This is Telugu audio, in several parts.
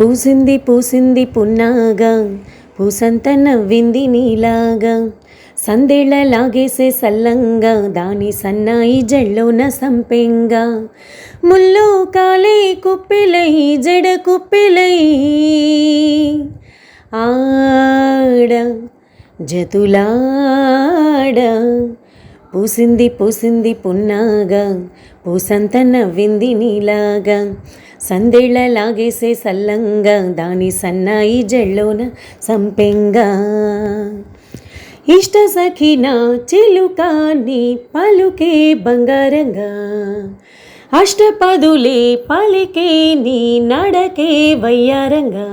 పూసింది పూసింది పున్నాగా పూసంత నవ్వింది నీలాగా. సందేళ్ళ లాగేసే సల్లంగా దాని సన్నాయి జళ్ళోన సంపెంగా. ముల్లో కాలే కుప్పెలై జడ కుప్పెలై. ఆడ జతులాడ పూసింది పూసింది పున్నాగా పూసంత నవ్వింది నీలాగా. సందేళ్ళ లాగేసే సల్లంగా దాని సన్నాయి జళ్ళోన సంపెంగా. ఇష్ట సఖిన చిలుక నీ పలుకే బంగారంగా. అష్టపదులే పలికే నీ నడకే వయ్యారంగా.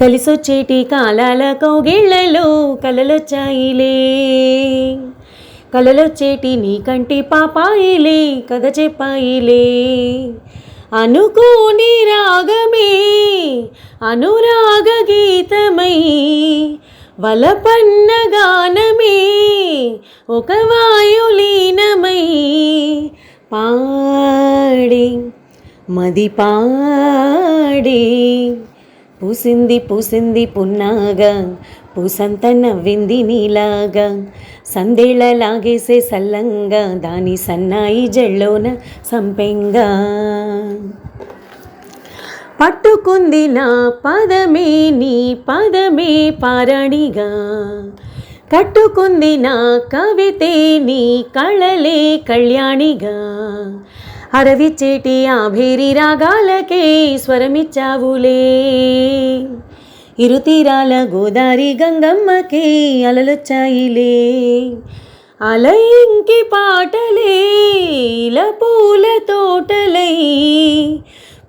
కలిసొచ్చేటి కాలాల కౌగిళ్ళలో కలలొచ్చాయిలే. కలలొచ్చేటి నీ కంటి పాపాయిలే కథ చెప్పాయిలే. అనుకోని రాగమే అనురాగ గీతమై వలపన్న గానమే ఒక వాయులీనమై పాడి మది పాడి. పూసింది పూసింది పున్నాగా పూసంత నవ్వింది నీలాగా. సందేళ లాగేసే సల్లంగా దాని సన్నాయి జల్లోన సంపెంగా. పట్టుకుంది నా పదమే నీ పదమే పారణిగా. కట్టుకుంది నా కవితే నీ కళలే కళ్యాణిగా. అరవిచ్చేటి ఆభేరి రాగాలకే స్వరమిచ్చావులే. ఇరుతీరాల గోదారి గంగమ్మకే అలలొచ్చాయిలే. అలయింకి పాటలే ఇల పూల తోటలై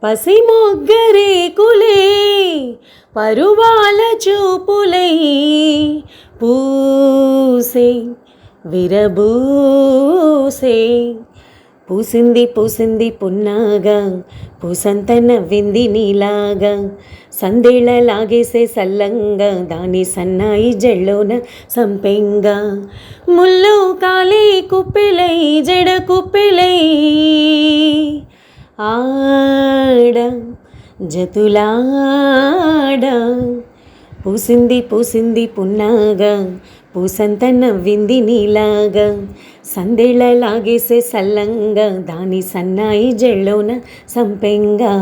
పసి మొగ్గరేకులే పరువాల చూపులై పూసే విరబూసే. పూసింది పూసింది పున్నాగా పూసంత నవ్వింది నీలాగా. సందేళ లాగేసే సల్లంగా దాని సన్నాయి జళ్ళోన సంపెంగా. ముళ్ళు కాలే కుప్పెలై జడ కుప్పెలై. ఆడ జతులాడ. పూసింది పూసింది పున్నాగా పూసంత నవ్వింది నీలాగా సందేళ్ళ లాగేసే సల్లంగా దాని సన్నాయి జళ్ళోన సంపెంగా.